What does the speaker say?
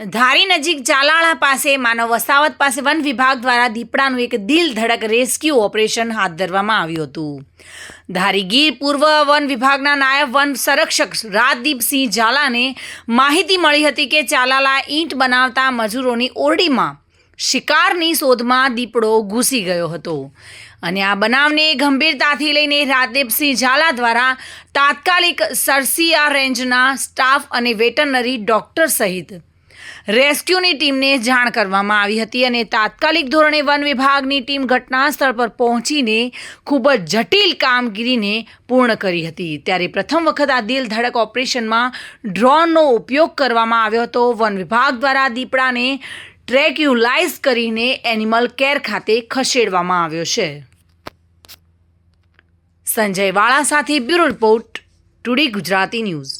ધારી નજીક ચાલાળા પાસે, માનવ વસાવત પાસે વન વિભાગ દ્વારા દીપડાનું એક દિલ ધડક રેસ્ક્યુ ઓપરેશન હાથ ધરવામાં આવ્યું હતું. ધારી ગીર પૂર્વ વન વિભાગના નાયબ વન સંરક્ષક રાજદીપસિંહ ઝાલાને માહિતી મળી હતી કે ચાલાલા ઈંટ બનાવતા મજૂરોની ઓરડીમાં શિકારની શોધમાં દીપડો ઘૂસી ગયો હતો. અને આ બનાવને ગંભીરતાથી લઈને રાજદીપસિંહ ઝાલા દ્વારા તાત્કાલિક સરસિયા રેન્જના સ્ટાફ અને વેટરનરી ડોક્ટર સહિત રેસ્ક્યુની ટીમને જાણ કરવામાં આવી હતી અને તાત્કાલિક ધોરણે વન વિભાગની ટીમ ઘટના સ્થળ પર પહોંચીને ખૂબ જ જટિલ કામગીરીને પૂર્ણ કરી હતી. ત્યારે પ્રથમ વખત આ દિલ ધડક ઓપરેશનમાં ડ્રોનનો ઉપયોગ કરવામાં આવ્યો હતો. વન વિભાગ દ્વારા દીપડાને ટ્રેક્યુલાઇઝ કરીને એનિમલ કેર ખાતે ખસેડવામાં આવ્યો છે. સંજય વાળા સાથે bureau report today Gujarati news.